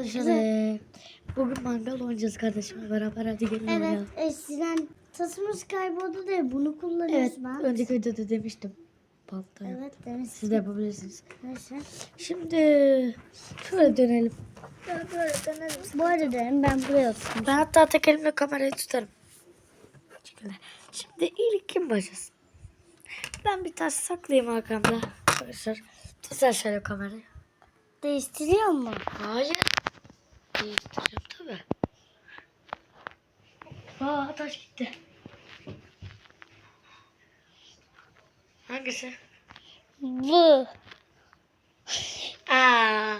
arkadaşlar eee, bugün mangal oynayacağız kardeşimle beraber hadi gelin Evet oynayalım. eskiden tasımız kayboldu diye bunu kullanıyoruz Evet ben. önceki videoda demiştim. Baltayı. Evet demiştim. Siz de yapabilirsiniz. Neyse. Şimdi şöyle dönelim. Böyle dönelim. Bu arada derim ben buraya oturayım. Ben hatta tek elimle kamerayı tutarım. Şöyle. Şimdi ilk kim başlasın? Ben bir taş saklayayım arkamda. Arkadaşlar tutar şöyle kamerayı. Değiştiriyor mu? Hayır. Değiştireceğim tabii. Aa taş gitti. Hangisi? Bu. Aa.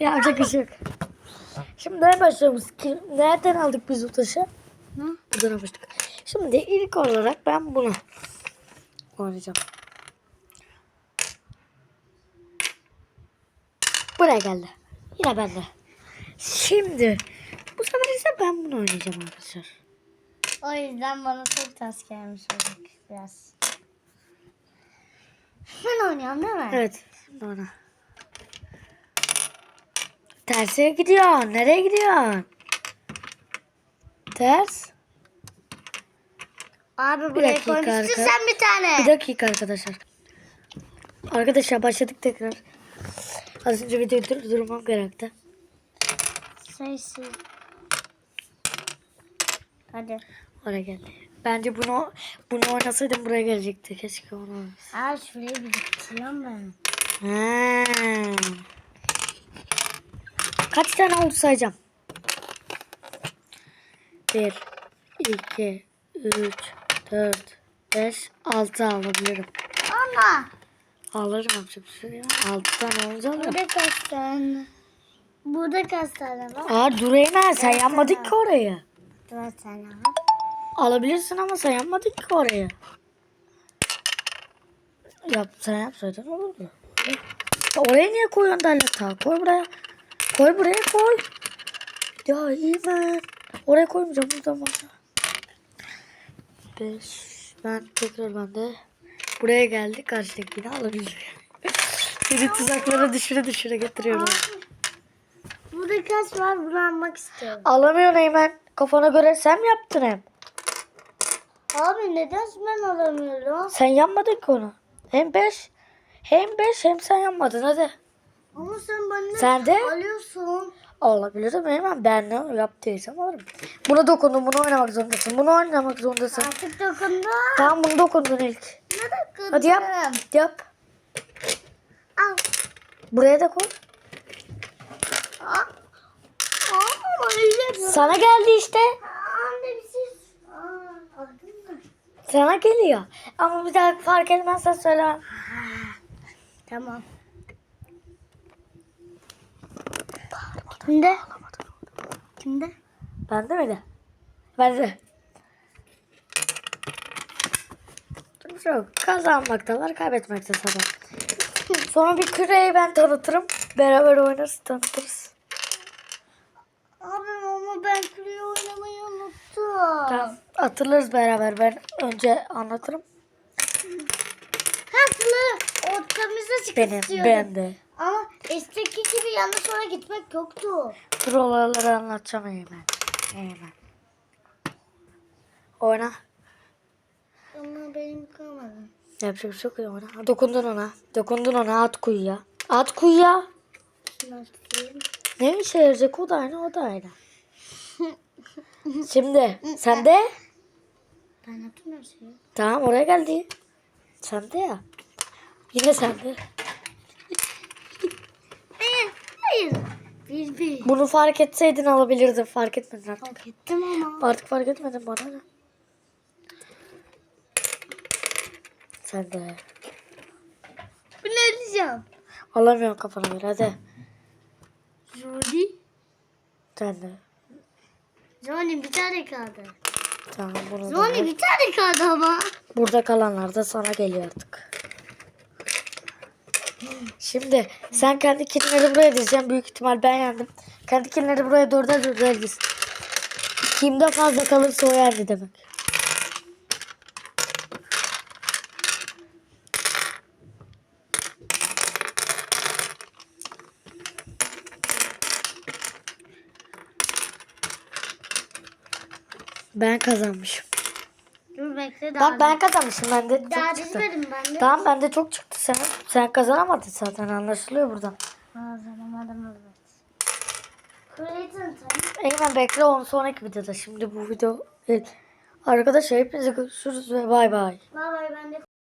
Ya çok ışık. Şimdi nereye başlıyoruz? Ki- Nereden aldık biz o taşı? Ne? Buradan almıştık. Şimdi ilk olarak ben bunu oynayacağım. Buraya geldi. Yine bende. Şimdi bu sefer ise ben bunu oynayacağım arkadaşlar. O yüzden bana çok ters gelmiş olacak biraz. Ben oynuyorum değil mi? Evet. Ona. Terse gidiyor. Nereye gidiyorsun? Ters. Abi buraya dakika koymuştun arka- sen bir tane. Bir dakika arkadaşlar. Arkadaşlar başladık tekrar. Az önce videoyu durdurmam gerekti. Sayısı. Hadi. Oraya geldi. Bence bunu bunu oynasaydım buraya gelecekti. Keşke onu oynasaydım. Aa şurayı bir bitiriyorum ben. Ha. Kaç tane oldu sayacağım. 1, 2, 3, 4, 5, 6 alabilirim. Ama. Alırım yapacak bir şey yok. 6 tane olunca alırım. Burada kaç tane? Burada kaç tane var? Aa dur Eymen sen yapmadın ki orayı. Dört tane var. Alabilirsin ama sen yapmadın ki orayı. Yap, sen yapsaydın olurdu. Ya Oraya niye koyuyorsun Dalata? Koy buraya. Koy buraya koy. Ya iyi ben. Oraya koymayacağım buradan bana. Beş. Ben tekrar ben de buraya geldi. Karşıdakini alabilir. Beni tuzaklara düşüre düşüre getiriyorum. Kaç var? Bunu almak istiyorum. Alamıyorsun Eymen. Kafana göre sen mi yaptın hem? Abi neden ben alamıyorum? Sen yapmadın ki onu. Hem 5 hem 5 hem sen yapmadın hadi. Ama sen bana Sen de alıyorsun. olabilir de benim ben ne yaptıysam alırım. Buna dokundun bunu oynamak zorundasın. Bunu oynamak zorundasın. Artık dokundum. Tamam bunu dokundun ilk. Ne dokundum? Hadi yap. Yap. Al. Buraya da koy. Aa. Sana geldi işte. Şey. Sana geliyor. Ama bir daha fark etmezsen söyle. Tamam. Kimde? Kimde? Bende miydi? Bende. Çok kazanmak da var, kaybetmek de sabah. Sonra bir küreyi ben tanıtırım. Beraber oynarız, tanıtırız. Abi ama ben küreği oynamayı unuttum. Tamam. Hatırlarız beraber. Ben önce anlatırım. Haklı. Ortamıza çıkmak Benim, istiyordum. ben de. Ama eski gibi yanına sonra gitmek yoktu. Dur olayları anlatacağım hemen. Hemen. Oyna. Ama benim kalmadı. Yapacak bir şey yok ya oyna. Dokundun ona. Dokundun ona at kuyuya. At kuyuya. Atayım. Ne işe yarayacak o da aynı o da aynı. Şimdi sen de Ben hatırlamıyorum seni. tamam oraya geldi. Sen de ya. Yine sen de. Hayır. Hayır. Bir bir. Bunu fark etseydin alabilirdin. Fark etmedin artık. Fark ettim ama. Artık fark etmedin bana ne? Sen de. Bu ne diyeceğim? Alamıyorum kafana göre hadi. Jody. Sen de. Johnny bir tane kaldı. Tamam bunu da. Johnny bir tane kaldı ama. Burada kalanlar da sana geliyor artık. Şimdi sen kendi kinleri buraya dizeceksin. Büyük ihtimal ben yendim. Kendi kinleri buraya dörder dörder diz. Kimde fazla kalırsa o yendi demek. Ben kazanmışım. Dur bekle daha. Bak ben kazanmışım. Bende çok Daha çıktı. dizmedim ben de. Tamam bende çok çıktı. Sen sen kazanamadın zaten anlaşılıyor buradan. Kazanamadım evet. Clayton Eymen bekle onu sonraki videoda. Şimdi bu video değil. Arkadaşlar hepinize görüşürüz ve bay bay. Bay bay ben de